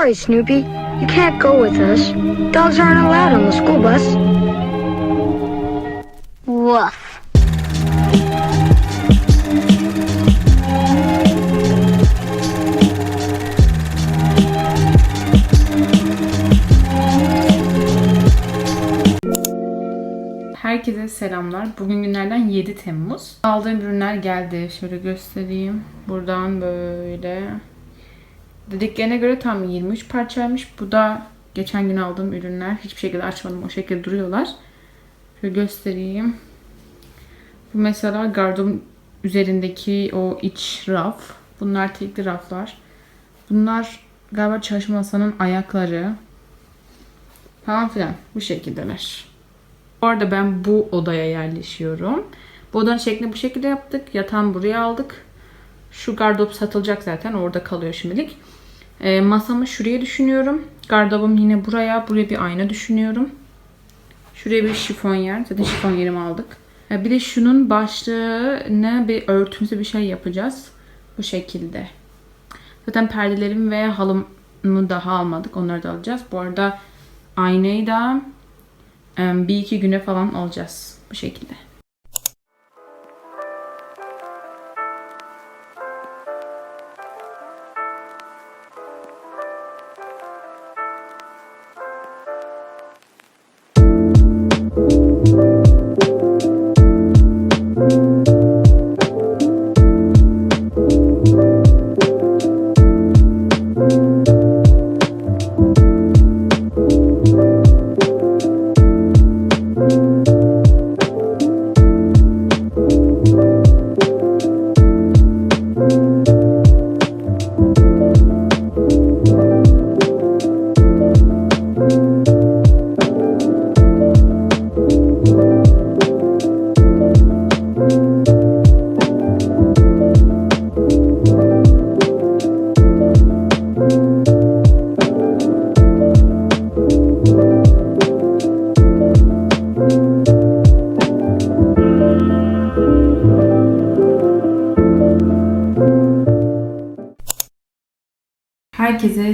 Sorry, Snoopy. You can't go with us. Dogs aren't allowed on the school bus. Woof. Herkese selamlar. Bugün günlerden 7 Temmuz. Aldığım ürünler geldi. Şöyle göstereyim. Buradan böyle. Dediklerine göre tam 23 parçaymış. Bu da geçen gün aldığım ürünler. Hiçbir şekilde açmadım. O şekilde duruyorlar. Şöyle göstereyim. Bu mesela gardırobun üzerindeki o iç raf. Bunlar tekli raflar. Bunlar galiba çalışma masanın ayakları. Falan filan. Bu şekildeler. Bu arada ben bu odaya yerleşiyorum. Bu odanın şeklini bu şekilde yaptık. Yatağımı buraya aldık. Şu gardırop satılacak zaten. Orada kalıyor şimdilik. Ee, masamı şuraya düşünüyorum. Gardırobum yine buraya. Buraya bir ayna düşünüyorum. Şuraya bir şifon yer. Zaten şifon yerimi aldık. Ee, bir de şunun başlığına bir örtümsü bir şey yapacağız. Bu şekilde. Zaten perdelerimi ve halımı daha almadık. Onları da alacağız. Bu arada aynayı da Em, bir iki güne falan alacağız bu şekilde.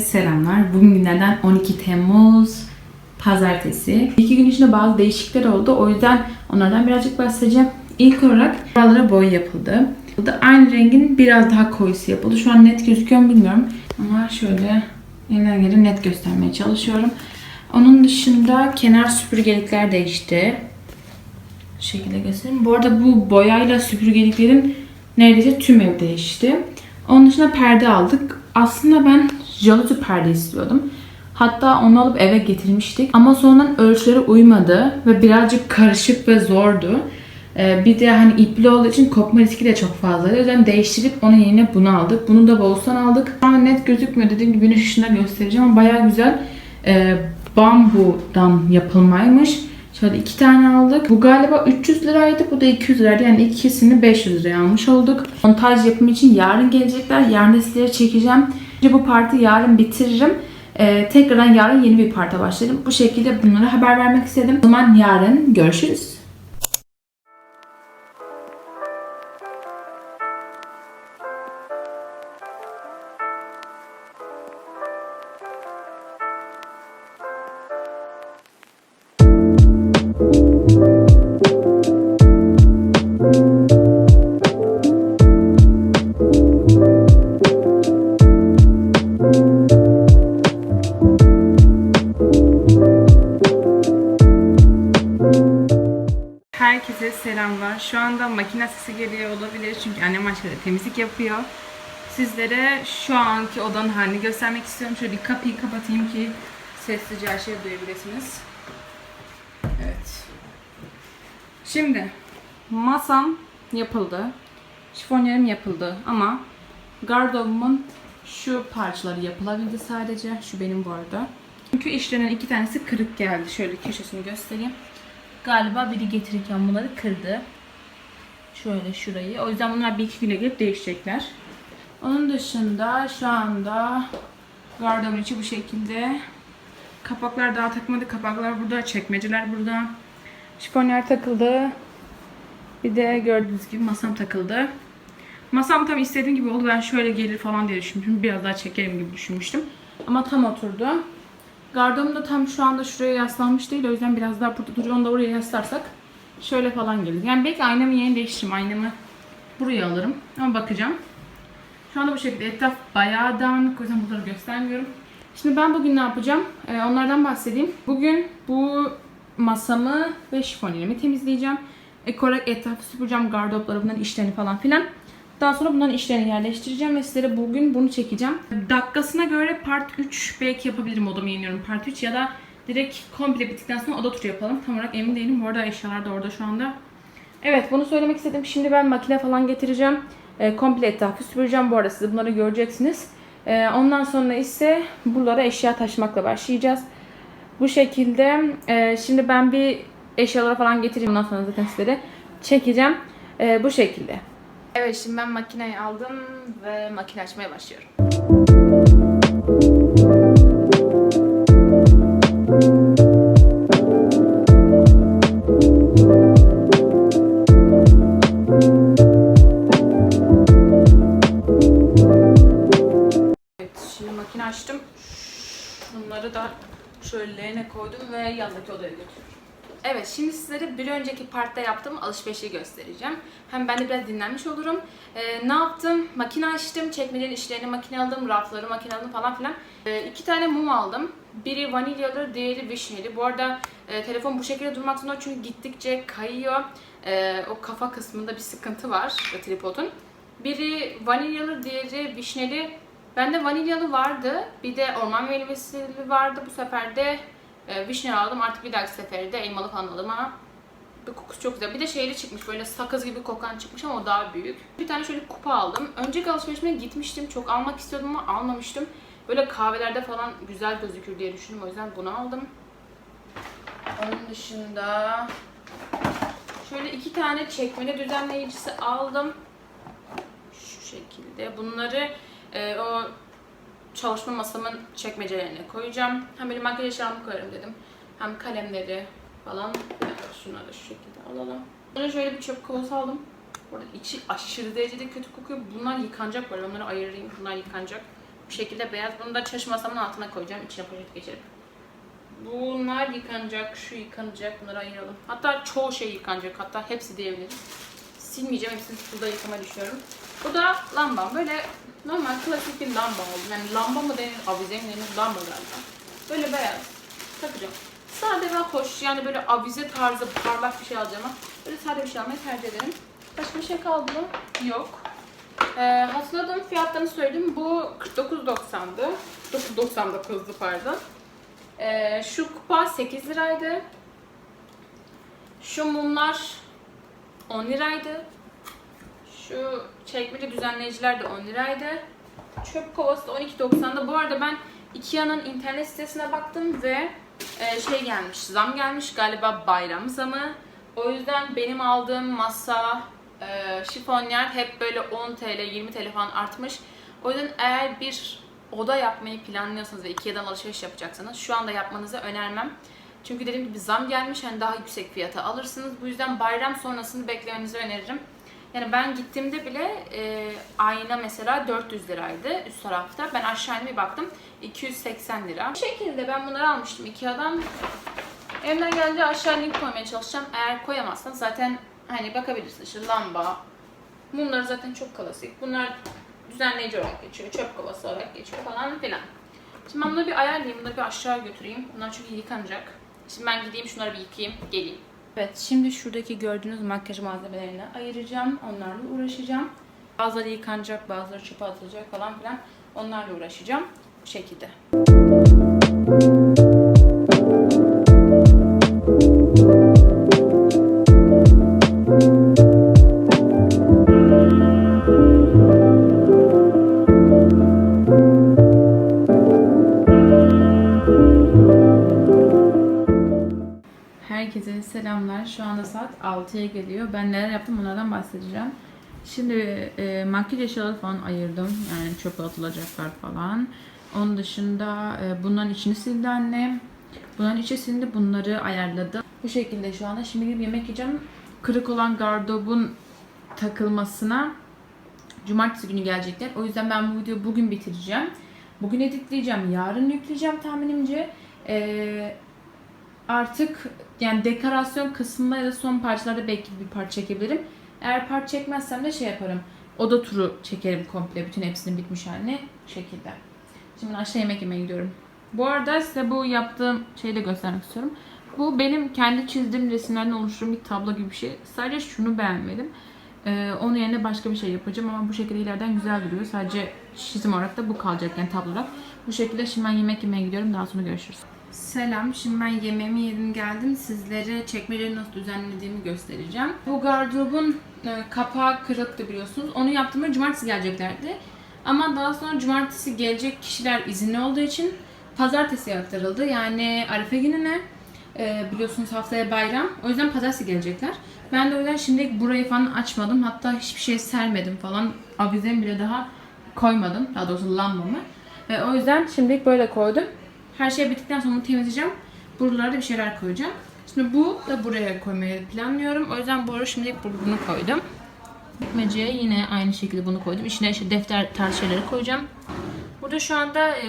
Selamlar. Bugün günlerden 12 Temmuz Pazartesi. İki gün içinde bazı değişiklikler oldu. O yüzden onlardan birazcık bahsedeceğim. İlk olarak buralara boy yapıldı. Burada aynı rengin biraz daha koyusu yapıldı. Şu an net gözüküyor mu bilmiyorum. Ama şöyle elimden geleni net göstermeye çalışıyorum. Onun dışında kenar süpürgelikler değişti. Şu şekilde göstereyim. Bu arada bu boyayla süpürgeliklerin neredeyse tüm ev değişti. Onun dışında perde aldık. Aslında ben jaluzi perde istiyordum. Hatta onu alıp eve getirmiştik. Ama sonradan ölçülere uymadı ve birazcık karışık ve zordu. Ee, bir de hani ipli olduğu için kopma riski de çok fazla. O yüzden değiştirip onun yerine bunu aldık. Bunu da Bolu'dan aldık. Şu an net gözükmüyor. Dediğim gibi güneş ışığında göstereceğim ama baya güzel. Ee, bambudan yapılmaymış. Şöyle iki tane aldık. Bu galiba 300 liraydı. Bu da 200 liraydı. Yani ikisini 500 liraya almış olduk. Montaj yapımı için yarın gelecekler. Yarın sizlere çekeceğim. Önce bu parti yarın bitiririm. Ee, tekrardan yarın yeni bir parta başlarım. Bu şekilde bunları haber vermek istedim. O zaman yarın görüşürüz. Herkese selamlar. Şu anda makine sesi geliyor olabilir çünkü annem aşağıda temizlik yapıyor. Sizlere şu anki odanın halini göstermek istiyorum. Şöyle bir kapıyı kapatayım ki sessizce her şeyi duyabilirsiniz. Evet. Şimdi masam yapıldı. Şifonyerim yapıldı ama gardırobumun şu parçaları yapılabildi sadece. Şu benim bu arada. Çünkü işlenen iki tanesi kırık geldi. Şöyle köşesini göstereyim. Galiba biri getirirken bunları kırdı. Şöyle şurayı. O yüzden bunlar bir iki güne gelip değişecekler. Onun dışında şu anda gardırobun içi bu şekilde. Kapaklar daha takmadı. Kapaklar burada. Çekmeceler burada. Şifonyer takıldı. Bir de gördüğünüz gibi masam takıldı. Masam tam istediğim gibi oldu. Ben şöyle gelir falan diye düşünmüştüm. Biraz daha çekerim gibi düşünmüştüm. Ama tam oturdu. Gardırobum da tam şu anda şuraya yaslanmış değil. O yüzden biraz daha burada duruyor. Onu da oraya yaslarsak şöyle falan gelir. Yani belki aynamı yeni değiştiririm. Aynamı buraya alırım. Ama bakacağım. Şu anda bu şekilde etraf bayağı dağınık. O yüzden bunları göstermiyorum. Şimdi ben bugün ne yapacağım? Ee, onlardan bahsedeyim. Bugün bu masamı ve şifonyerimi temizleyeceğim. Ek olarak etrafı süpüreceğim. Gardıropları, işlerini falan filan. Daha sonra bunların işlerini yerleştireceğim ve sizlere bugün bunu çekeceğim. Dakikasına göre part 3 belki yapabilirim odamı yeniyorum part 3 ya da direkt komple bittikten sonra oda turu yapalım. Tam olarak emin değilim. Bu arada eşyalar da orada şu anda. Evet bunu söylemek istedim. Şimdi ben makine falan getireceğim. E, komple etrafı süpüreceğim. Bu arada siz bunları göreceksiniz. E, ondan sonra ise buralara eşya taşımakla başlayacağız. Bu şekilde e, şimdi ben bir eşyaları falan getireyim. Ondan sonra zaten sizlere çekeceğim. E, bu şekilde. Evet şimdi ben makineyi aldım ve makine açmaya başlıyorum. Evet şimdi makine açtım. Bunları da şöyle leğene koydum ve yandaki odaya götürdüm. Evet şimdi sizlere bir önceki partta yaptığım alışverişi göstereceğim. Hem ben de biraz dinlenmiş olurum. Ee, ne yaptım? Makine açtım. Çekmecenin işlerini makine aldım. Rafları makine aldım falan filan. Ee, iki tane mum aldım. Biri vanilyalı, diğeri vişneli. Bu arada e, telefon bu şekilde durmak zorunda çünkü gittikçe kayıyor. Ee, o kafa kısmında bir sıkıntı var e, tripodun. Biri vanilyalı, diğeri vişneli. Bende vanilyalı vardı. Bir de orman meyvesi vardı. Bu sefer de e, vişne aldım. Artık bir dahaki sefere de elmalı falan alırım ama bir kokusu çok güzel. Bir de şeyli çıkmış. Böyle sakız gibi kokan çıkmış ama o daha büyük. Bir tane şöyle kupa aldım. Önceki alışverişime gitmiştim. Çok almak istiyordum ama almamıştım. Böyle kahvelerde falan güzel gözükür diye düşündüm. O yüzden bunu aldım. Onun dışında şöyle iki tane çekmene düzenleyicisi aldım. Şu şekilde. Bunları e, o çalışma masamın çekmecelerine koyacağım. Hem böyle makyaj eşyalarımı koyarım dedim. Hem kalemleri falan. Şunları şu şekilde alalım. Sonra şöyle bir çöp kovası aldım. Burada içi aşırı derecede kötü kokuyor. Bunlar yıkanacak böyle. Onları ayırayım. Bunlar yıkanacak. Bu şekilde beyaz. Bunu da çalışma masamın altına koyacağım. İçine poşet geçirip. Bunlar yıkanacak. Şu yıkanacak. Bunları ayıralım. Hatta çoğu şey yıkanacak. Hatta hepsi diyebiliriz. Silmeyeceğim. Hepsini suda yıkamayı düşünüyorum. Bu da lambam. Böyle normal klasik bir lamba oldu. Yani lamba mı denir, avize mi denir, lamba galiba. Böyle beyaz. Takacağım. Sade ve hoş. Yani böyle avize tarzı parlak bir şey alacağım ama böyle sade bir şey almayı tercih ederim. Başka bir şey kaldı mı? Yok. Ee, hatırladığım fiyatlarını söyleyeyim. Bu 49.90'dı. 9.99'du pardon. Ee, şu kupa 8 liraydı. Şu mumlar 10 liraydı. Şu çekmece düzenleyiciler de 10 liraydı. Çöp kovası da 12.90'da. Bu arada ben Ikea'nın internet sitesine baktım ve e, şey gelmiş, zam gelmiş galiba bayram zamı. O yüzden benim aldığım masa, e, şifonyer hep böyle 10 TL, 20 TL falan artmış. O yüzden eğer bir oda yapmayı planlıyorsanız ve Ikea'dan alışveriş yapacaksanız şu anda yapmanızı önermem. Çünkü dediğim gibi zam gelmiş yani daha yüksek fiyata alırsınız. Bu yüzden bayram sonrasını beklemenizi öneririm. Yani ben gittiğimde bile e, ayna mesela 400 liraydı üst tarafta. Ben aşağı bir baktım 280 lira. Bu şekilde ben bunları almıştım Ikea'dan. Elimden geldiğince aşağı link koymaya çalışacağım. Eğer koyamazsan zaten hani bakabilirsin işte lamba. Mumlar zaten çok klasik. Bunlar düzenleyici olarak geçiyor, çöp kovası olarak geçiyor falan filan. Şimdi ben bunları bir ayarlayayım, bunları bir aşağı götüreyim. Bunlar çünkü yıkanacak. Şimdi ben gideyim şunları bir yıkayayım, geleyim. Evet, şimdi şuradaki gördüğünüz makyaj malzemelerini ayıracağım. Onlarla uğraşacağım. Bazıları yıkanacak, bazıları çöpe atılacak falan filan. Onlarla uğraşacağım. Bu şekilde. Herkese 6'ya geliyor. Ben neler yaptım onlardan bahsedeceğim. Şimdi e, makyaj eşyaları falan ayırdım. Yani çöpe atılacaklar falan. Onun dışında e, bunların içini sildi annem. Bunların içi sildi. Bunları ayarladı. Bu şekilde şu anda. Şimdi gidip yemek yiyeceğim. Kırık olan gardırobun takılmasına cumartesi günü gelecekler. O yüzden ben bu videoyu bugün bitireceğim. bugün editleyeceğim. Yarın yükleyeceğim tahminimce. Ee, artık yani dekorasyon kısmında ya da son parçalarda belki bir parça çekebilirim. Eğer part çekmezsem de şey yaparım. Oda turu çekerim komple bütün hepsinin bitmiş halini şekilde. Şimdi aşağı yemek yemeye gidiyorum. Bu arada size bu yaptığım şeyi de göstermek istiyorum. Bu benim kendi çizdiğim resimlerden oluşturduğum bir tablo gibi bir şey. Sadece şunu beğenmedim. Ee, onun yerine başka bir şey yapacağım ama bu şekilde ileriden güzel duruyor. Sadece çizim olarak da bu kalacak yani tablo olarak. Bu şekilde şimdi ben yemek yemeye gidiyorum. Daha sonra görüşürüz. Selam. Şimdi ben yemeğimi yedim geldim. Sizlere çekmeceleri nasıl düzenlediğimi göstereceğim. Bu gardırobun e, kapağı kırıktı biliyorsunuz. Onu yaptığımda cumartesi geleceklerdi. Ama daha sonra cumartesi gelecek kişiler izinli olduğu için pazartesiye aktarıldı. Yani Arife gününe e, biliyorsunuz haftaya bayram. O yüzden pazartesi gelecekler. Ben de o yüzden şimdi burayı falan açmadım. Hatta hiçbir şey sermedim falan. Avizemi bile daha koymadım. Daha doğrusu lambamı. E, o yüzden şimdilik böyle koydum. Her şey bittikten sonra temizleyeceğim. Buralara da bir şeyler koyacağım. Şimdi bu da buraya koymayı planlıyorum. O yüzden bu arada şimdilik bunu koydum. Çekmeceye yine aynı şekilde bunu koydum. İçine işte defter tarzı şeyleri koyacağım. Burada şu anda e,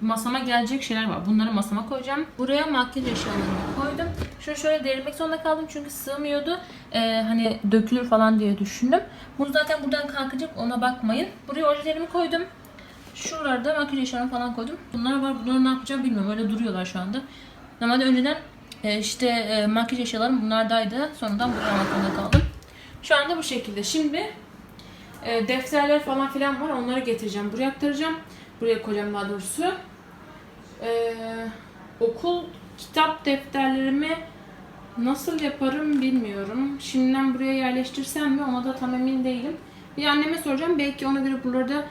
masama gelecek şeyler var. Bunları masama koyacağım. Buraya makyaj eşyalarımı koydum. Şunu şöyle devirmek zorunda kaldım çünkü sığmıyordu. Ee, hani dökülür falan diye düşündüm. Bunu zaten buradan kalkacak ona bakmayın. Buraya ojelerimi koydum. Şuralarda makyaj eşyalarımı falan koydum. Bunlar var. Bunları ne yapacağım bilmiyorum. Öyle duruyorlar şu anda. Normalde önceden e, işte e, makyaj eşyalarım bunlardaydı. Sonradan almak zorunda kaldım. Şu anda bu şekilde. Şimdi e, defterler falan filan var. Onları getireceğim. Buraya aktaracağım. Buraya koyacağım daha doğrusu. E, okul kitap defterlerimi nasıl yaparım bilmiyorum. Şimdiden buraya yerleştirsem mi ona da tam emin değilim. Bir anneme soracağım. Belki ona göre buralarda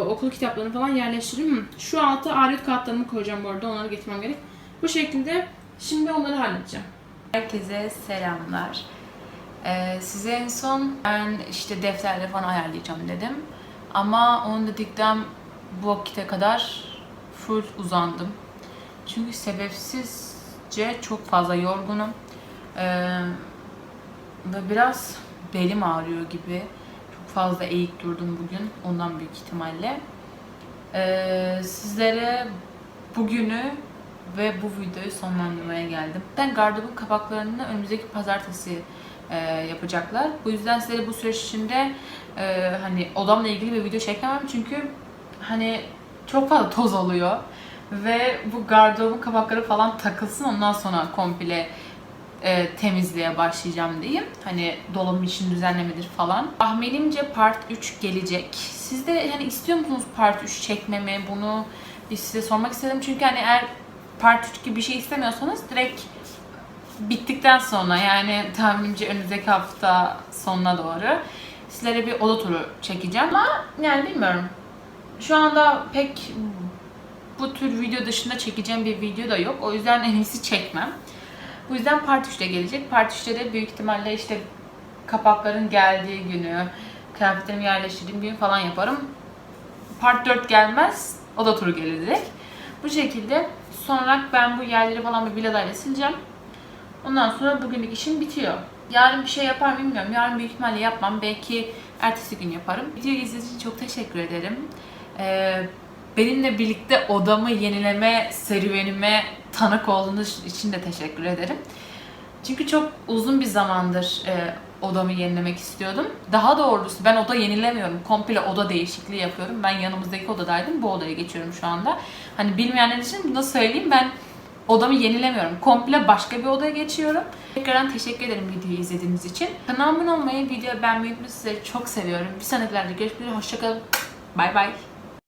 okul kitaplarını falan yerleştiririm. Şu altı alet kağıtlarımı koyacağım bu arada. Onları getirmem gerek. Bu şekilde şimdi onları halledeceğim. Herkese selamlar. Ee, size en son ben işte defterleri falan ayarlayacağım dedim. Ama onu dedikten bu vakite kadar full uzandım. Çünkü sebepsizce çok fazla yorgunum. Ee, ve biraz belim ağrıyor gibi. Fazla eğik durdum bugün. Ondan büyük ihtimalle. Ee, sizlere bugünü ve bu videoyu sonlandırmaya geldim. Ben gardırobun kapaklarını önümüzdeki pazartesi e, yapacaklar. Bu yüzden size bu süreç içinde e, hani odamla ilgili bir video çekemem çünkü hani çok fazla toz oluyor ve bu gardırobun kapakları falan takılsın ondan sonra komple e, temizliğe başlayacağım diyeyim. Hani dolabım için düzenlemedir falan. Tahminimce part 3 gelecek. Siz de hani istiyor musunuz part 3 çekmemi? Bunu size sormak istedim. Çünkü hani eğer part 3 gibi bir şey istemiyorsanız direkt bittikten sonra yani tahminimce önümüzdeki hafta sonuna doğru sizlere bir oda turu çekeceğim. Ama yani bilmiyorum. Şu anda pek bu tür video dışında çekeceğim bir video da yok. O yüzden en iyisi çekmem. Bu yüzden part 3'te gelecek. Part 3'te de büyük ihtimalle işte kapakların geldiği günü, kıyafetlerimi yerleştirdiğim gün falan yaparım. Part 4 gelmez. Oda turu gelir direkt. Bu şekilde sonra ben bu yerleri falan bir viladayla sileceğim. Ondan sonra bugünlük işim bitiyor. Yarın bir şey yapar mıyım bilmiyorum. Yarın büyük ihtimalle yapmam. Belki ertesi gün yaparım. Videoyu izlediğiniz için çok teşekkür ederim. Ee, benimle birlikte odamı yenileme serüvenime tanık olduğunuz için de teşekkür ederim. Çünkü çok uzun bir zamandır e, odamı yenilemek istiyordum. Daha doğrusu ben oda yenilemiyorum. Komple oda değişikliği yapıyorum. Ben yanımızdaki odadaydım. Bu odaya geçiyorum şu anda. Hani bilmeyenler için bunu söyleyeyim. Ben odamı yenilemiyorum. Komple başka bir odaya geçiyorum. Tekrardan teşekkür ederim videoyu izlediğiniz için. Kanalıma abone olmayı, videoyu beğenmeyi unutmayın. Sizleri çok seviyorum. Bir sonrakilerde görüşmek üzere. Hoşçakalın. Bay bay.